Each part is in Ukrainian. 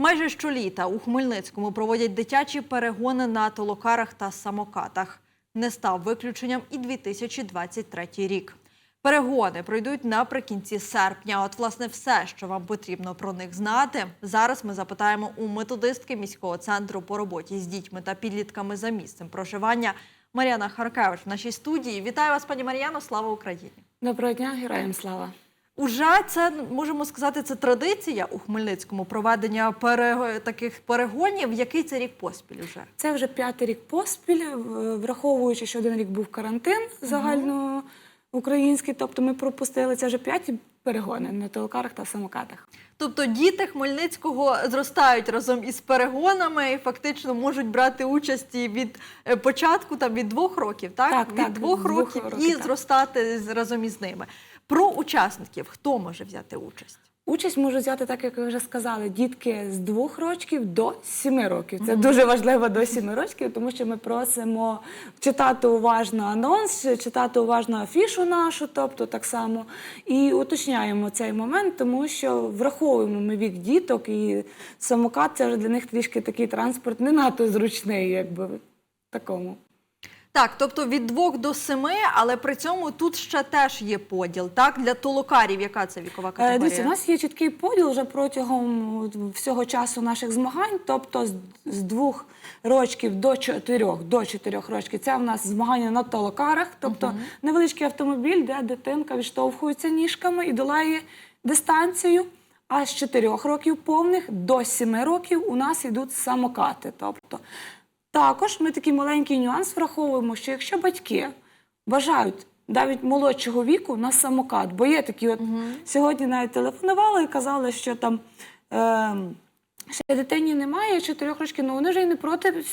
Майже щоліта у Хмельницькому проводять дитячі перегони на толокарах та самокатах. Не став виключенням і 2023 рік. Перегони пройдуть наприкінці серпня. От, власне, все, що вам потрібно про них знати. Зараз ми запитаємо у методистки міського центру по роботі з дітьми та підлітками за місцем проживання Мар'яна Харкевич в нашій студії. Вітаю вас, пані Мар'яно. Слава Україні! Доброго дня, героям слава. Уже це можемо сказати, це традиція у Хмельницькому проведення пере... таких перегонів. Який це рік поспіль уже? Це вже п'ятий рік поспіль, враховуючи, що один рік був карантин загальноукраїнський, тобто ми пропустили це вже п'яті перегони на телокарах та самокатах. Тобто діти Хмельницького зростають разом із перегонами і фактично можуть брати участь від е, початку там від двох років, так? Так, від так, двох двох років років, і так. зростати разом із ними. Про учасників хто може взяти участь? Участь можуть взяти, так як ви вже сказали, дітки з двох років до сіми років. Це дуже важливо до сіми років, тому що ми просимо читати уважно анонс, читати уважно афішу нашу, тобто так само, і уточняємо цей момент, тому що враховуємо ми вік діток, і самокат це вже для них трішки такий транспорт не надто зручний, якби такому. Так, тобто від двох до семи, але при цьому тут ще теж є поділ. Так, для толокарів, яка це вікова Е, категорія? Дивіться, у нас є чіткий поділ вже протягом всього часу наших змагань, тобто з, двох рочків до чотирьох, до чотирьох рочків. Це в нас змагання на толокарах, тобто невеличкий автомобіль, де дитинка відштовхується ніжками і долає дистанцію. А з чотирьох років повних до сіми років у нас йдуть самокати. Тобто також ми такий маленький нюанс враховуємо, що якщо батьки бажають навіть молодшого віку на самокат, бо є такі, от сьогодні навіть телефонували і казали, що там е, ще дитині немає чотирьох років, ну вони вже й не проти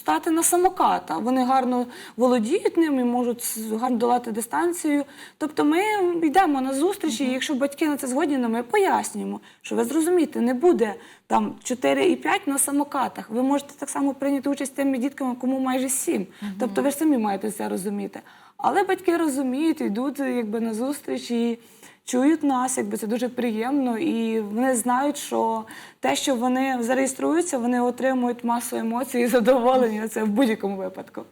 стати на самокат. а Вони гарно володіють ним і можуть гарно долати дистанцію. Тобто ми йдемо на зустрічі, і якщо батьки на це згодні, ну, ми пояснюємо, що ви зрозумієте, не буде там 4 і 5 на самокатах. Ви можете так само прийняти участь тими дітками, кому майже 7. Тобто ви ж самі маєте це розуміти. Але батьки розуміють, йдуть якби на зустріч і чують нас, якби це дуже приємно, і вони знають, що те, що вони зареєструються, вони отримують масу емоцій і задоволення. Це в будь-якому випадку.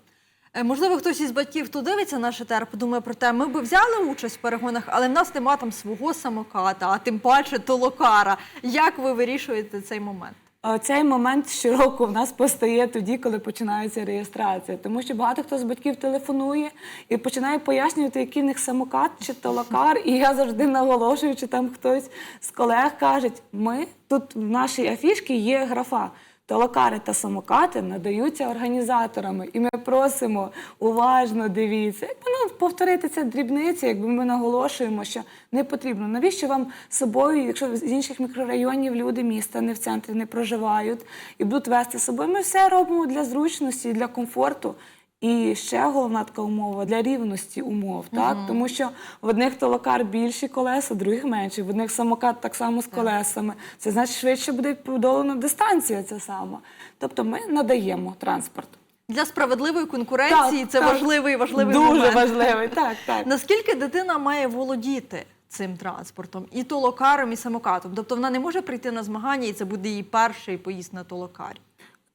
Е, Можливо, хтось із батьків, хто дивиться наш терп, подумає про те, ми би взяли участь в перегонах, але в нас нема там свого самоката, а тим паче толокара. Як ви вирішуєте цей момент? Цей момент щороку в нас постає тоді, коли починається реєстрація, тому що багато хто з батьків телефонує і починає пояснювати, який в них самокат чи толокар. І я завжди наголошую, чи там хтось з колег каже, ми тут в нашій афішці є графа. Толокари та самокати надаються організаторами, і ми просимо уважно дивіться. Якби ну, повторити це дрібниці, якби ми наголошуємо, що не потрібно. Навіщо вам з собою, якщо з інших мікрорайонів люди міста не в центрі не проживають і будуть вести з собою? Ми все робимо для зручності, для комфорту. І ще головна така умова для рівності умов, так тому що в одних толокар більші колеса, в других менші, в одних самокат так само з колесами. Це значить швидше буде подолана дистанція. Ця сама. Тобто ми надаємо транспорт. Для справедливої конкуренції це так. важливий важливий дуже момент. важливий. Так, так. Наскільки дитина має володіти цим транспортом і толокаром, і самокатом? Тобто вона не може прийти на змагання, і це буде її перший поїзд на толокарі.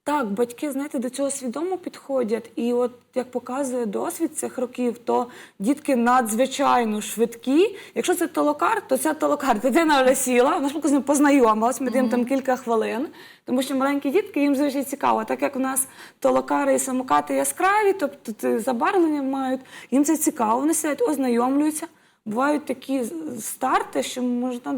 Так, батьки, знаєте, до цього свідомо підходять. І от як показує досвід цих років, то дітки надзвичайно швидкі. Якщо це толокар, то це толокар. Дитина вже сіла, вона ж з ним познайомилась, ми даємо там кілька хвилин, тому що маленькі дітки їм завжди цікаво. Так як в нас толокари і самокати яскраві, тобто забарвлення мають, їм це цікаво, вони сидять, ознайомлюються. Бувають такі старти, що можна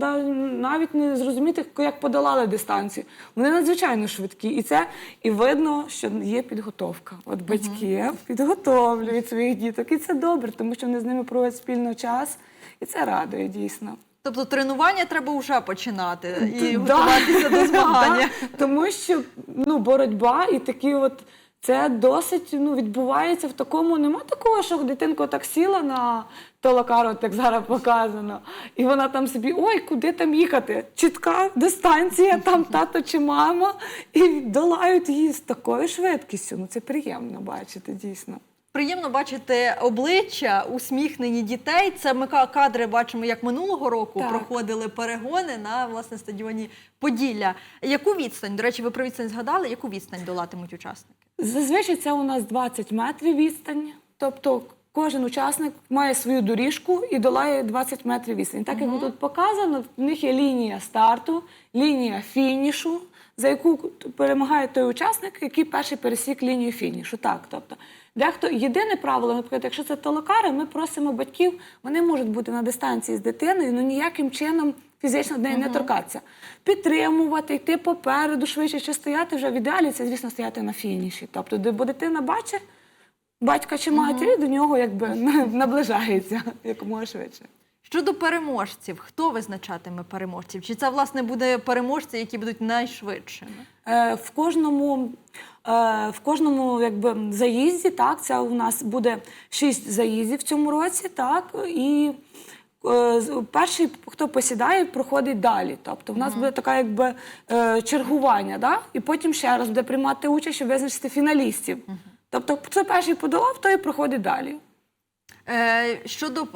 навіть не зрозуміти, як подолали дистанцію. Вони надзвичайно швидкі, і це і видно, що є підготовка. От батьки підготовлюють своїх діток, і це добре, тому що вони з ними проводять спільно час, і це радує дійсно. Тобто тренування треба вже починати і готуватися до змагання. Тому що ну, боротьба і такі от. Це досить ну, відбувається в такому. Нема такого, що дитинка так сіла на толокар, от як зараз показано, і вона там собі, ой, куди там їхати? Чітка дистанція, там тато чи мама, і долають її з такою швидкістю. Ну це приємно бачити, дійсно. Приємно бачити обличчя усміхнені дітей. Це ми кадри бачимо, як минулого року Так. проходили перегони на власне стадіоні Поділля. Яку відстань? До речі, ви про відстань згадали? Яку відстань долатимуть учасники? Зазвичай це у нас 20 метрів відстань. Тобто кожен учасник має свою доріжку і долає 20 метрів відстань. Так як тут показано, в них є лінія старту, лінія фінішу, за яку перемагає той учасник, який перший пересік лінію фінішу. Так, тобто, дехто єдине правило, наприклад, якщо це толокари, ми просимо батьків, вони можуть бути на дистанції з дитиною, але ніяким чином фізично до неї не торкатися. Підтримувати, йти попереду швидше, чи стояти вже в ідеалі, це, звісно, стояти на фініші. Тобто, де бо дитина бачить батька чи матері, до нього якби наближається якомога швидше. Щодо переможців, хто визначатиме переможців? Чи це власне буде переможці, які будуть найшвидшими? Е, В кожному, е, в кожному якби, заїзді, так, це у нас буде шість заїздів в цьому році, так, і е, перший, хто посідає, проходить далі. Тобто в нас буде така якби е, чергування, да? і потім ще раз буде приймати участь, щоб визначити фіналістів. Тобто, хто перший подолав, той і проходить далі. Е, щодо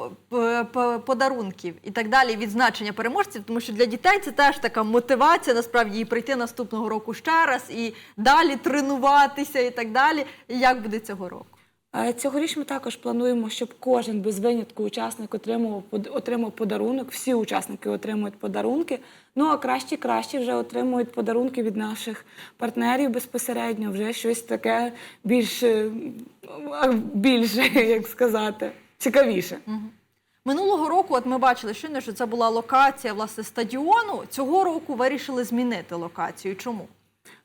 подарунків і так далі, відзначення переможців, тому що для дітей це теж така мотивація, насправді і прийти наступного року ще раз, і далі тренуватися, і так далі. Як буде цього року? Е, Цьогоріч ми також плануємо, щоб кожен без винятку учасник отримав, отримав подарунок. Всі учасники отримують подарунки. Ну а кращі кращі вже отримують подарунки від наших партнерів безпосередньо. Вже щось таке більш, е, більше, як сказати, цікавіше. Минулого року, от ми бачили щойно, що це була локація власне стадіону. Цього року вирішили змінити локацію. Чому?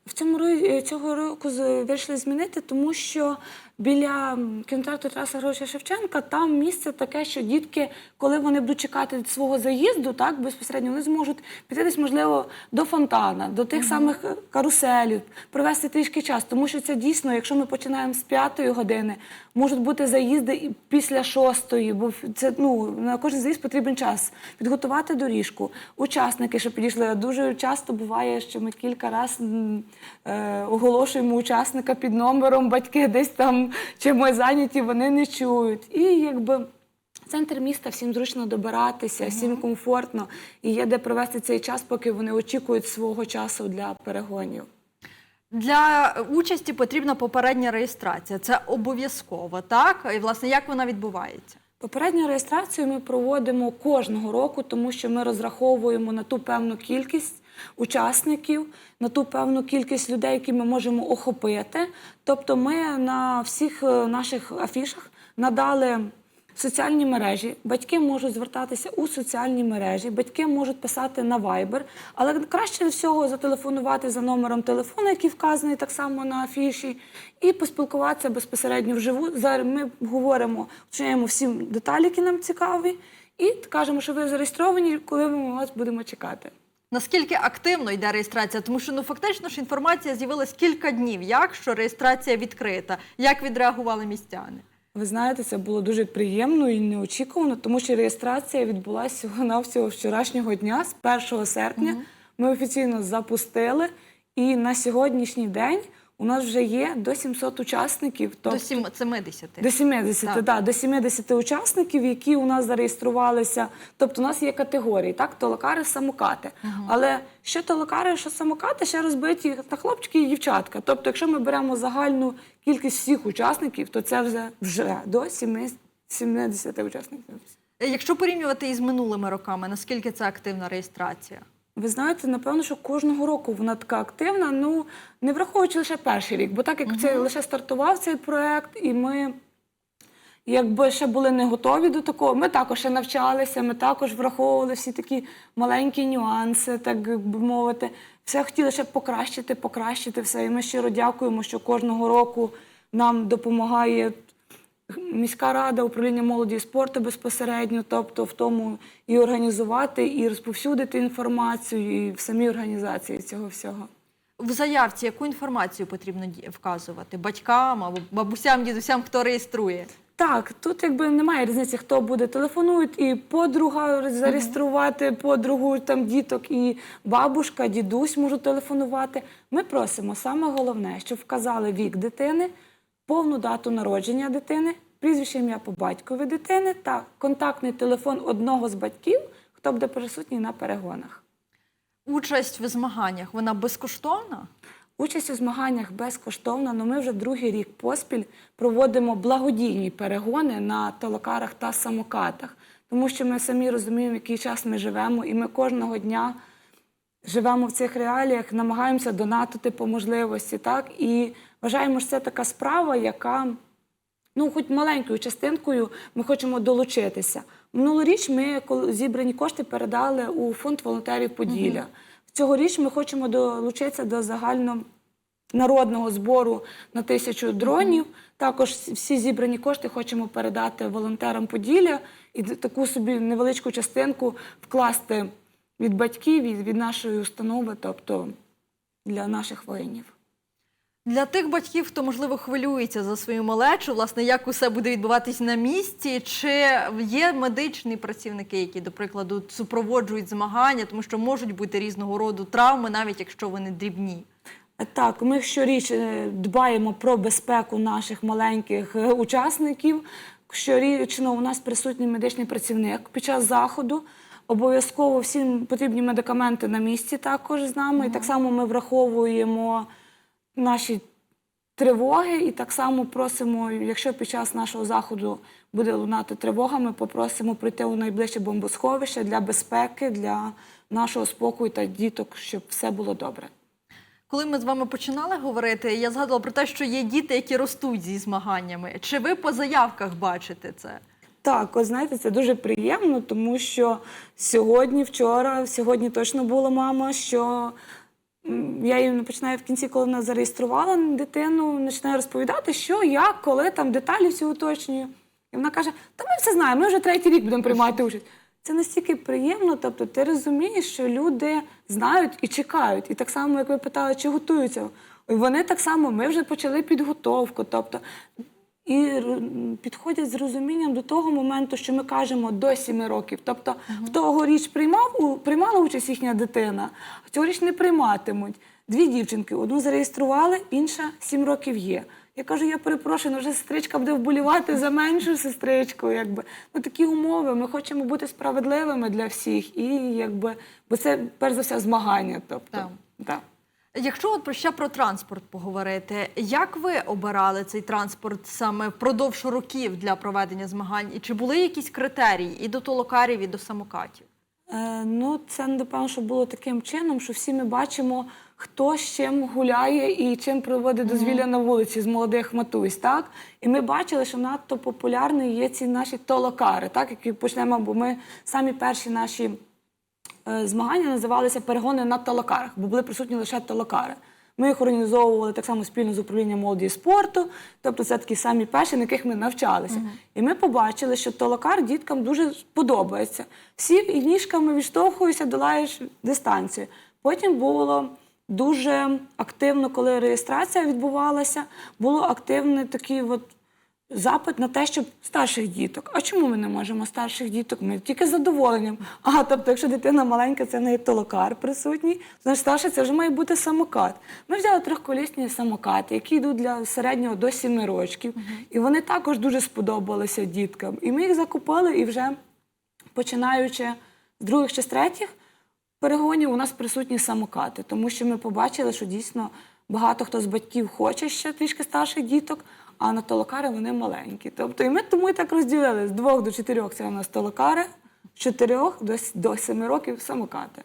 В цьому ро- цього року вирішили змінити, тому що біля кінотеатру Тараса Григоровича Шевченка там місце таке, що дітки, коли вони будуть чекати свого заїзду, так безпосередньо вони зможуть піти десь, можливо, до фонтана, до тих самих е, каруселів, провести трішки час. Тому що це дійсно, якщо ми починаємо з п'ятої години, можуть бути заїзди і після шостої, бо це ну на кожен заїзд потрібен час. Підготувати доріжку, учасники, що підійшли. Дуже часто буває, що ми кілька разів е, оголошуємо учасника під номером, батьки десь там чимось зайняті, вони не чують. І якби. Центр міста всім зручно добиратися, всім комфортно і є де провести цей час, поки вони очікують свого часу для перегонів. Для участі потрібна попередня реєстрація. Це обов'язково, так? І власне як вона відбувається? Попередню реєстрацію ми проводимо кожного року, тому що ми розраховуємо на ту певну кількість учасників, на ту певну кількість людей, які ми можемо охопити. Тобто, ми на всіх е, наших афішах надали. Соціальні мережі, батьки можуть звертатися у соціальні мережі, батьки можуть писати на Viber, але краще всього зателефонувати за номером телефону, який вказаний так само на афіші, і поспілкуватися безпосередньо вживу. Зараз ми говоримо, вчиняємо всі деталі, які нам цікаві, і кажемо, що ви зареєстровані, коли ми вас будемо чекати. Наскільки активно йде реєстрація? Тому що ну фактично ж інформація з'явилась кілька днів. Як що реєстрація відкрита? Як відреагували містяни? Ви знаєте, це було дуже приємно і неочікувано, тому що реєстрація відбулася всього вчорашнього дня, з 1 серпня. Ми офіційно запустили, і на сьогоднішній день у нас вже є до 700 учасників. До тобто- сім- 70. До 70, Так. да, до 70 учасників, які у нас зареєструвалися. Тобто у нас є категорії, так, толокари, самокати. Але що толокари, що самокати, ще розбиті на хлопчики і дівчатка. Тобто, якщо ми беремо загальну кількість всіх учасників, то це вже, вже до 70 70 учасників. Якщо порівнювати із минулими роками, наскільки це активна реєстрація? Ви знаєте, напевно, що кожного року вона така активна, ну не враховуючи лише перший рік, бо так як це лише стартував цей проект, і ми якби ще були не готові до такого, ми також ще навчалися, ми також враховували всі такі маленькі нюанси, так би мовити. Все хотіли ще покращити, покращити все. І ми щиро дякуємо, що кожного року нам допомагає міська рада, управління молоді і спорту безпосередньо, тобто в тому і організувати, і розповсюдити інформацію, і в самій організації цього всього. В заявці яку інформацію потрібно вказувати батькам або бабусям, дідусям, хто реєструє? Так, тут якби немає різниці, хто буде телефонують, і подруга зареєструвати подругу, там діток, і бабушка, дідусь можуть телефонувати. Ми просимо саме головне, щоб вказали вік дитини, повну дату народження дитини, прізвище ім'я по батькові дитини та контактний телефон одного з батьків, хто буде присутній на перегонах. Участь в змаганнях вона безкоштовна? Участь у змаганнях безкоштовна, але ми вже другий рік поспіль проводимо благодійні перегони на толокарах та самокатах, тому що ми самі розуміємо, в який час ми живемо, і ми кожного дня живемо в цих реаліях, намагаємося донатити по можливості, так і вважаємо, що це така справа, яка ну, хоч маленькою частинкою ми хочемо долучитися. Минулоріч ми зібрані кошти передали у фонд волонтерів Поділля. Цьогоріч ми хочемо долучитися до загальнонародного збору на тисячу дронів. Також всі зібрані кошти хочемо передати волонтерам Поділля і таку собі невеличку частинку вкласти від батьків і від нашої установи, тобто для наших воїнів. Для тих батьків, хто можливо хвилюється за свою малечу, власне, як усе буде відбуватись на місці, чи є медичні працівники, які, до прикладу, супроводжують змагання, тому що можуть бути різного роду травми, навіть якщо вони дрібні. Так, ми щоріч е, дбаємо про безпеку наших маленьких е, учасників. Щорічно у нас присутній медичний працівник під час заходу. Обов'язково всім потрібні медикаменти на місці також з нами. І так само ми враховуємо наші тривоги, і так само просимо, якщо під час нашого заходу буде лунати тривога, ми попросимо прийти у найближче бомбосховище для безпеки, для нашого спокою та діток, щоб все було добре. Коли ми з вами починали говорити, я згадувала про те, що є діти, які ростуть зі змаганнями. Чи ви по заявках бачите це? Так, от знаєте, це дуже приємно, тому що сьогодні, вчора, сьогодні точно була мама, що я їй починаю в кінці, коли вона зареєструвала дитину, починаю розповідати, що, як, коли там деталі всі уточнюю. І вона каже: Та ми все знаємо, ми вже третій рік будемо приймати участь. Це настільки приємно, тобто ти розумієш, що люди знають і чекають. І так само, як ви питали, чи готуються. Вони так само, ми вже почали підготовку. Тобто і підходять з розумінням до того моменту, що ми кажемо до 7 років. Тобто в тогоріч приймав приймала участь їхня дитина, а цьогоріч не прийматимуть. Дві дівчинки, одну зареєстрували, інша 7 років є. Я кажу, я перепрошую, ну вже сестричка буде вболівати за меншу сестричку. Якби ну такі умови. Ми хочемо бути справедливими для всіх, і якби бо це перш за все змагання. Тобто, Так. так. Якщо от про ще про транспорт поговорити, як ви обирали цей транспорт саме впродовж років для проведення змагань? І чи були якісь критерії і до толокарів, і до самокатів? Е, ну, це напевно, що було таким чином, що всі ми бачимо, хто з чим гуляє і чим проводить дозвілля на вулиці з молодих матусь. Так? І ми бачили, що надто популярні є ці наші толокари, так? які почнемо, бо ми самі перші наші змагання називалися перегони на толокарах, бо були присутні лише толокари. Ми їх організовували так само спільно з управлінням молоді і спорту, тобто це такі самі перші, на яких ми навчалися. І ми побачили, що толокар діткам дуже подобається. Всі і ніжками відштовхуються, долаєш дистанцію. Потім було дуже активно, коли реєстрація відбувалася, було активний такий от запит на те, щоб старших діток. А чому ми не можемо старших діток? Ми тільки з задоволенням. Ага, тобто, якщо дитина маленька, це не толокар присутній, значить старша це вже має бути самокат. Ми взяли трьохколісні самокати, які йдуть для середнього до 7 років. І вони також дуже сподобалися діткам. І ми їх закупили і вже починаючи з других чи з третіх перегонів у нас присутні самокати, тому що ми побачили, що дійсно багато хто з батьків хоче ще трішки старших діток, а на толокари вони маленькі. Тобто, і ми тому і так розділили з двох до чотирьох це у нас толокари, з чотирьох до, до семи років самокати.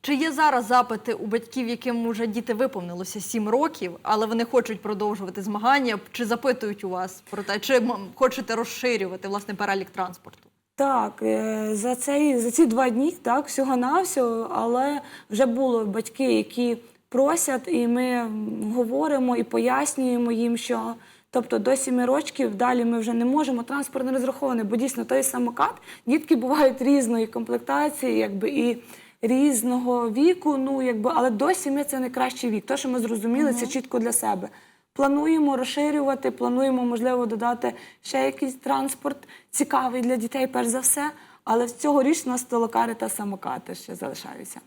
Чи є зараз запити у батьків, яким уже діти виповнилося 7 років, але вони хочуть продовжувати змагання? Чи запитують у вас про те, чи хочете розширювати власне перелік транспорту? Так, е, за, цей, за ці два дні, так, всього-навсього, але вже були батьки, які просять, і ми говоримо і пояснюємо їм, що тобто до 7 років далі ми вже не можемо, транспорт не розрахований, бо дійсно той самокат, дітки бувають різної комплектації, якби і різного віку, ну якби, але до 7 це найкращий вік. То, що ми зрозуміли, це чітко для себе. Плануємо розширювати, плануємо, можливо, додати ще якийсь транспорт цікавий для дітей, перш за все. Але з цього річ у нас толокари та самокати ще залишаються.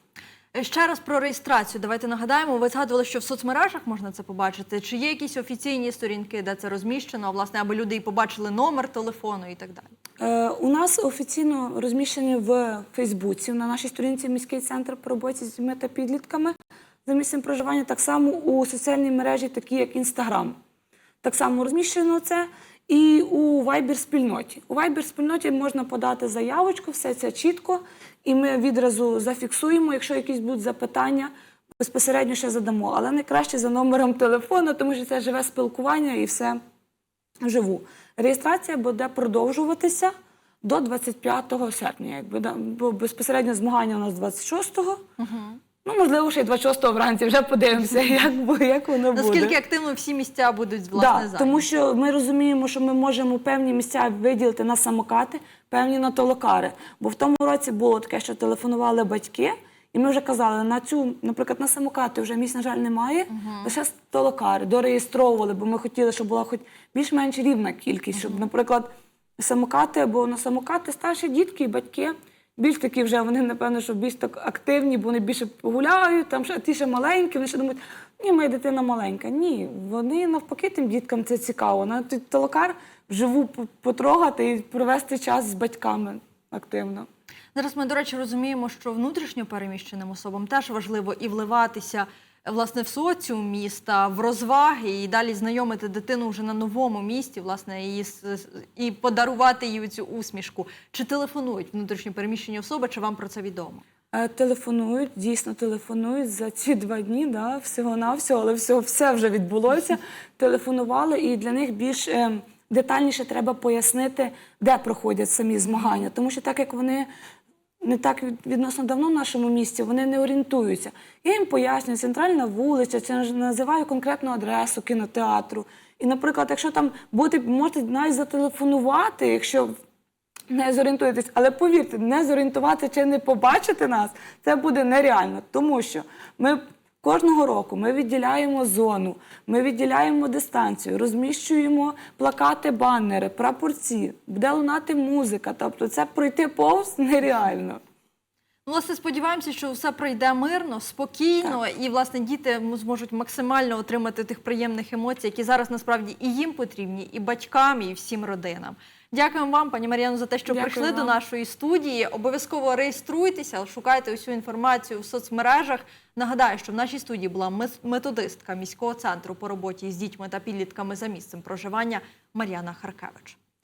Е, Ще раз про реєстрацію. Давайте нагадаємо. Ви згадували, що в соцмережах можна це побачити. Чи є якісь офіційні сторінки, де це розміщено, власне, аби люди і побачили номер телефону і так далі? Е, У нас офіційно розміщені в Фейсбуці на нашій сторінці міський центр по роботі з дітьми та підлітками за місцем проживання. Так само у соціальній мережі, такі як Інстаграм. Так само розміщено це. І у Viber спільноті. У Viber спільноті можна подати заявочку, все це чітко, і ми відразу зафіксуємо, якщо якісь будуть запитання, безпосередньо ще задамо. Але найкраще за номером телефону, тому що це живе спілкування і все живу. Реєстрація буде продовжуватися до 25 серпня. Якби, бо безпосередньо змагання у нас 26-го. Ну, можливо, ще й 26-го вранці вже подивимося, як, як воно буде. Наскільки активно всі місця будуть власне Да, зайняті? тому що ми розуміємо, що ми можемо певні місця виділити на самокати, певні на толокари. Бо в тому році було таке, що телефонували батьки, і ми вже казали, на цю, наприклад, на самокати вже місць, на жаль, немає, лише толокари дореєстровували, бо ми хотіли, щоб була хоч більш-менш рівна кількість, щоб, наприклад, самокати або на самокати старші дітки і батьки. Більш такі вже вони, напевно, що більш так активні, бо вони більше погуляють, там ще ті ще маленькі, вони ще думають, ні, моя дитина маленька. Ні, вони навпаки тим діткам це цікаво. На толокар вживу потрогати і провести час з батьками активно. Зараз ми, до речі, розуміємо, що внутрішньо переміщеним особам теж важливо і вливатися власне в соціум міста, в розваги, і далі знайомити дитину вже на новому місці, власне, і, і подарувати їй цю усмішку. Чи телефонують внутрішньо переміщені особи, чи вам про це відомо? Е, Телефонують, дійсно телефонують за ці два дні, да, всього-навсього, але все, все вже відбулося. Телефонували, і для них більш е, детальніше треба пояснити, де проходять самі змагання. Тому що так як вони не так відносно давно в нашому місті, вони не орієнтуються. Я їм пояснюю, центральна вулиця, це називаю конкретну адресу кінотеатру. І, наприклад, якщо там бути, можете навіть зателефонувати, якщо не зорієнтуєтесь, але повірте, не зорієнтувати чи не побачити нас, це буде нереально, тому що ми. Кожного року ми відділяємо зону, ми відділяємо дистанцію, розміщуємо плакати, банери, прапорці, буде лунати музика. Тобто це пройти повз нереально. Ну, власне, сподіваємося, що все пройде мирно, спокійно, і власне діти зможуть максимально отримати тих приємних емоцій, які зараз насправді і їм потрібні, і батькам, і всім родинам. Дякуємо вам, пані Мар'яно, за те, що Дякую прийшли до нашої студії. Обов'язково реєструйтеся, шукайте усю інформацію в соцмережах. Нагадаю, що в нашій студії була методистка міського центру по роботі з дітьми та підлітками за місцем проживання Мар'яна Харкевич.